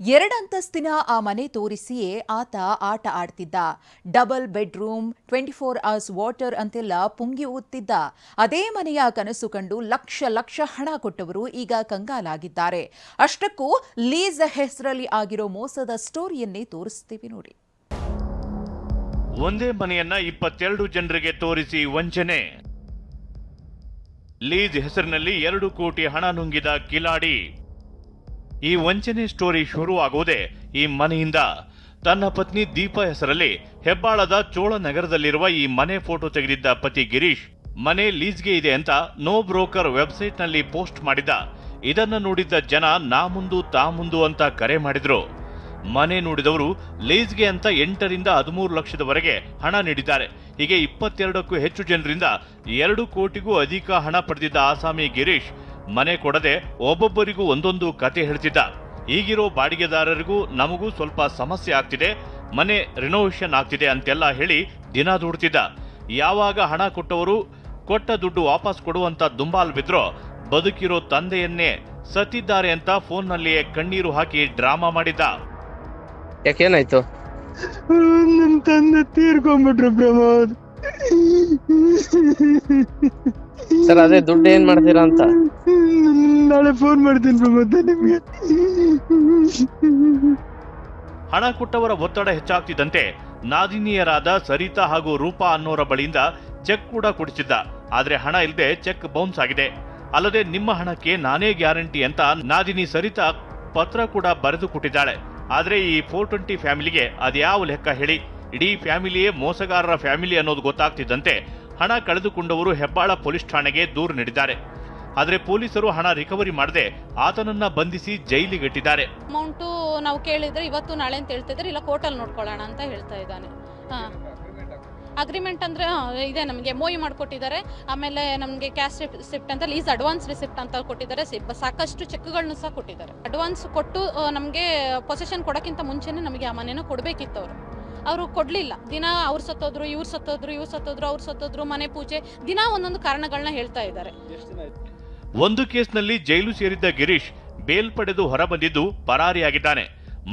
ಎರಡಂತಸ್ತಿನ ಆ ಮನೆ ತೋರಿಸಿಯೇ ಆತ ಆಟ ಆಡ್ತಿದ್ದ. Double bedroom, twenty four hours water ಅಂತೆಲ್ಲ ಪುಂಗಿ ಊದ್ತಿದ್ದ. ಅದೇ ಮನೆಯ ಕನಸು ಕಂಡು ಲಕ್ಷ ಲಕ್ಷ ಹಣ ಕೊಟ್ಟವರು ಈಗ ಕಂಗಾಲಾಗಿದ್ದಾರೆ. ಅಷ್ಟಕ್ಕೂ ಲೀಸ್ ಹೆಸರಲ್ಲಿ ಆಗಿರೋ ಮೋಸದ ಸ್ಟೋರಿಯನ್ನೇ ತೋರಿಸ್ತೀವಿ ನೋಡಿ. ಒಂದೇ ಮನೆಯನ್ನ ಇಪ್ಪತ್ತೆರಡು ಜನರಿಗೆ ತೋರಿಸಿ ವಂಚನೆ. ಲೀಸ್ ಹೆಸರಿನಲ್ಲಿ ಎರಡು ಕೋಟಿ ಹಣ ನುಂಗಿದ ಕಿಲಾಡಿ. ಈ ವಂಚನೆ ಸ್ಟೋರಿ ಶುರು ಶುರುವಾಗುವುದೇ ಈ ಮನೆಯಿಂದ. ತನ್ನ ಪತ್ನಿ ದೀಪಾ ಹೆಸರಲ್ಲಿ ಹೆಬ್ಬಾಳದ ಚೋಳ ನಗರದಲ್ಲಿರುವ ಈ ಮನೆ ಫೋಟೋ ತೆಗೆದಿದ್ದ ಪತಿ ಗಿರೀಶ್, ಮನೆ ಲೀಸ್ಗೆ ಇದೆ ಅಂತ ನೋ ಬ್ರೋಕರ್ ವೆಬ್ಸೈಟ್ನಲ್ಲಿ ಪೋಸ್ಟ್ ಮಾಡಿದ್ದ ಇದನ್ನ ನೋಡಿದ್ದ ಜನ ನಾ ಮುಂದು ತಾ ಮುಂದು ಅಂತ ಕರೆ ಮಾಡಿದ್ರು. ಮನೆ ನೋಡಿದವರು ಲೀಸ್ಗೆ ಅಂತ ಎಂಟರಿಂದ ಹದಿಮೂರು ಲಕ್ಷದವರೆಗೆ ಹಣ ನೀಡಿದ್ದಾರೆ. ಹೀಗೆ ಇಪ್ಪತ್ತೆರಡಕ್ಕೂ ಹೆಚ್ಚು ಜನರಿಂದ ಎರಡು ಕೋಟಿಗೂ ಅಧಿಕ ಹಣ ಪಡೆದಿದ್ದ ಆಸಾಮಿ ಗಿರೀಶ್ ಮನೆ ಕೊಡದೆ ಒಬ್ಬೊಬ್ಬರಿಗೂ ಒಂದೊಂದು ಕತೆ ಹೇಳ್ತಿದ್ದ. ಈಗಿರೋ ಬಾಡಿಗೆದಾರರಿಗೂ ನಮಗೂ ಸ್ವಲ್ಪ ಸಮಸ್ಯೆ ಆಗ್ತಿದೆ. ಮನೆ ರಿನೋವೇಷನ್ ಆಗ್ತಿದೆ ಅಂತೆಲ್ಲ ಹೇಳಿ ದಿನ ದುಡ್ತಿದ್ದ. ಯಾವಾಗ ಹಣ ಕೊಟ್ಟವರು ಕೊಟ್ಟ ದುಡ್ಡು ವಾಪಸ್ ಕೊಡುವಂತ ದುಂಬಾಲ್ ಬಿದ್ರೋ ಬದುಕಿರೋ ತಂದೆಯನ್ನೇ ಸತ್ತಿದ್ದಾರೆ ಅಂತ ಫೋನ್ನಲ್ಲಿಯೇ ಕಣ್ಣೀರು ಹಾಕಿ ಡ್ರಾಮಾ ಮಾಡಿದ್ದ. ಯಾಕೇನಾಯ್ತು ನನ್ನ ತಂದೆ ತೀರ್ಕೊಂಡ್ಬಿಟ್ರು ಪ್ರಮೋದ್. ಸರ್ ಅದೇ ದುಡ್ಡು ಏನ್ ಮಾಡ್ತೀರಾ ಅಂತ? ನಾಳೆ ಫೋನ್ ಮಾಡ್ತೀನಿ ಮತ್ತೆ ನಿಮಗೆ. ಹಣ ಕೊಟ್ಟವರ ಒತ್ತಡ ಹೆಚ್ಚಾಗ್ತಿದ್ದಂತೆ ನಾದಿನಿಯರಾದ ಸರಿತಾ ಹಾಗೂ ರೂಪಾ ಅನ್ನೋರ ಬಳಿಯಿಂದ ಚೆಕ್ ಕೂಡ ಕೊಡಿಸಿದ್ದ. ಆದ್ರೆ ಹಣ ಇಲ್ಲದೆ ಚೆಕ್ ಬೌನ್ಸ್ ಆಗಿದೆ. ಅಲ್ಲದೆ ನಿಮ್ಮ ಹಣಕ್ಕೆ ನಾನೇ ಗ್ಯಾರಂಟಿ ಅಂತ ನಾದಿನಿ ಸರಿತಾ ಪತ್ರ ಕೂಡ ಬರೆದು ಕೊಟ್ಟಿದ್ದಾಳೆ. ಆದ್ರೆ ಈ ಫೋರ್ ಟ್ವೆಂಟಿ ಫ್ಯಾಮಿಲಿಗೆ ಅದ್ಯಾವ ಲೆಕ್ಕ ಹೇಳಿ? ಇಡೀ ಫ್ಯಾಮಿಲಿಯೇ ಮೋಸಗಾರರ ಫ್ಯಾಮಿಲಿ ಅನ್ನೋದು ಗೊತ್ತಾಗ್ತಿದ್ದಂತೆ ಹಣ ಕಳೆದುಕೊಂಡವರು ಹೆಬ್ಬಾಳ ಪೊಲೀಸ್ ಠಾಣೆಗೆ ದೂರು ನೀಡಿದ್ದಾರೆ. ಆದ್ರೆ ಪೊಲೀಸರು ಹಣ ರಿಕವರಿ ಮಾಡದೆ ಆತನನ್ನ ಬಂಧಿಸಿ ಜೈಲಿಗಟ್ಟಿದ್ದಾರೆ ಅಮೌಂಟು ನಾವು ಕೇಳಿದ್ರೆ ಇವತ್ತು ನಾಳೆ ಅಂತ ಹೇಳ್ತಿದ್ರೆ ಇಲ್ಲ ಕೋರ್ಟಲ್ಲಿ ನೋಡ್ಕೊಳ್ಳೋಣ ಅಂತ ಹೇಳ್ತಾ ಇದ್ದಾನೆ. ಹಾಂ. ಅಗ್ರಿಮೆಂಟ್ ಅಂದರೆ ಇದೆ ನಮಗೆ. ಮೋಯಿ ಮಾಡಿಕೊಟ್ಟಿದ್ದಾರೆ. ಆಮೇಲೆ ನಮಗೆ ಕ್ಯಾಶ್ ರಿಸಿಪ್ಟ್ ಅಂತ ಲೀಸ್ ಅಡ್ವಾನ್ಸ್ ರಿಸಿಪ್ಟ್ ಅಂತ ಕೊಟ್ಟಿದ್ದಾರೆ. ಸಾಕಷ್ಟು ಚೆಕ್ಗಳನ್ನು ಸಹ ಕೊಟ್ಟಿದ್ದಾರೆ. ಅಡ್ವಾನ್ಸ್ ಕೊಟ್ಟು ನಮಗೆ ಪೊಸೆಷನ್ ಕೊಡೋಕ್ಕಿಂತ ಮುಂಚೆನೇ ನಮಗೆ ಆ ಮನೆನ ಕೊಡಬೇಕಿತ್ತು ಅವರು ಅವರು ಕೊಡಲಿಲ್ಲ. ದಿನ ಅವ್ರು ಸತ್ತೋದ್ರು ಇವ್ರು ಸತ್ತೋದ್ರು ಇವ್ರು ಸತ್ತೋದ್ರು ಅವ್ರು ಸತ್ತೋದ್ರು ಮನೆ ಪೂಜೆ ದಿನ ಒಂದೊಂದು ಕಾರಣಗಳನ್ನ ಹೇಳ್ತಾ ಇದ್ದಾರೆ. ಒಂದು ಕೇಸ್ನಲ್ಲಿ ಜೈಲು ಸೇರಿದ್ದ ಗಿರೀಶ್ ಬೇಲ್ ಪಡೆದು ಹೊರಬಂದಿದ್ದು ಪರಾರಿಯಾಗಿದ್ದಾನೆ.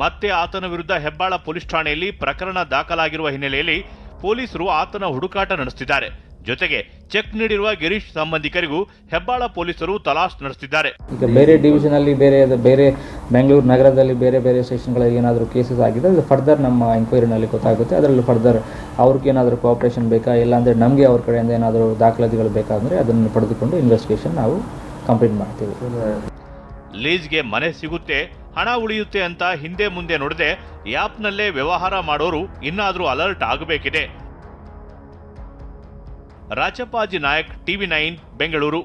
ಮತ್ತೆ ಆತನ ವಿರುದ್ಧ ಹೆಬ್ಬಾಳ ಪೊಲೀಸ್ ಠಾಣೆಯಲ್ಲಿ ಪ್ರಕರಣ ದಾಖಲಾಗಿರುವ ಹಿನ್ನೆಲೆಯಲ್ಲಿ ಪೊಲೀಸರು ಆತನ ಹುಡುಕಾಟ ನಡೆಸುತ್ತಿದ್ದಾರೆ. ಜೊತೆಗೆ ಚೆಕ್ ನೀಡಿರುವ ಗಿರೀಶ್ ಸಂಬಂಧಿಕರಿಗೂ ಹೆಬ್ಬಾಳ ಪೊಲೀಸರು ತಲಾಶ್ ನಡೆಸುತ್ತಿದ್ದಾರೆ. ಈಗ ಬೇರೆ ಡಿವಿಷನಲ್ಲಿ ಬೇರೆ ಬೇರೆ ಬೆಂಗಳೂರು ನಗರದಲ್ಲಿ ಬೇರೆ ಬೇರೆ ಸ್ಟೇಷನ್ಗಳಲ್ಲಿ ಏನಾದರೂ ಕೇಸಸ್ ಆಗಿದೆ ಅದು ಫರ್ದರ್ ನಮ್ಮ ಎಂಕ್ವೈರಿನಲ್ಲಿ ಗೊತ್ತಾಗುತ್ತೆ. ಅದರಲ್ಲಿ ಫರ್ದರ್ ಅವ್ರಿಗೆ ಏನಾದರೂ ಕೋಆಪರೇಷನ್ ಬೇಕಾ? ಇಲ್ಲಾಂದರೆ ನಮಗೆ ಅವ್ರ ಕಡೆಯಿಂದ ಏನಾದರೂ ದಾಖಲಾತಿಗಳು ಬೇಕಾದರೆ ಅದನ್ನು ಪಡೆದುಕೊಂಡು ಇನ್ವೆಸ್ಟಿಗೇಷನ್ ನಾವು ಕಂಪ್ಲೀಟ್ ಮಾಡ್ತೀವಿ. ಲೀಸ್ಗೆ ಮನೆ ಸಿಗುತ್ತೆ, ಹಣ ಉಳಿಯುತ್ತೆ ಅಂತ ಹಿಂದೆ ಮುಂದೆ ನೋಡದೆ ಆ್ಯಪ್ನಲ್ಲೇ ವ್ಯವಹಾರ ಮಾಡೋರು ಇನ್ನಾದರೂ ಅಲರ್ಟ್ ಆಗಬೇಕಿದೆ. Rajappaji Nayak, TV nine, Bengaluru.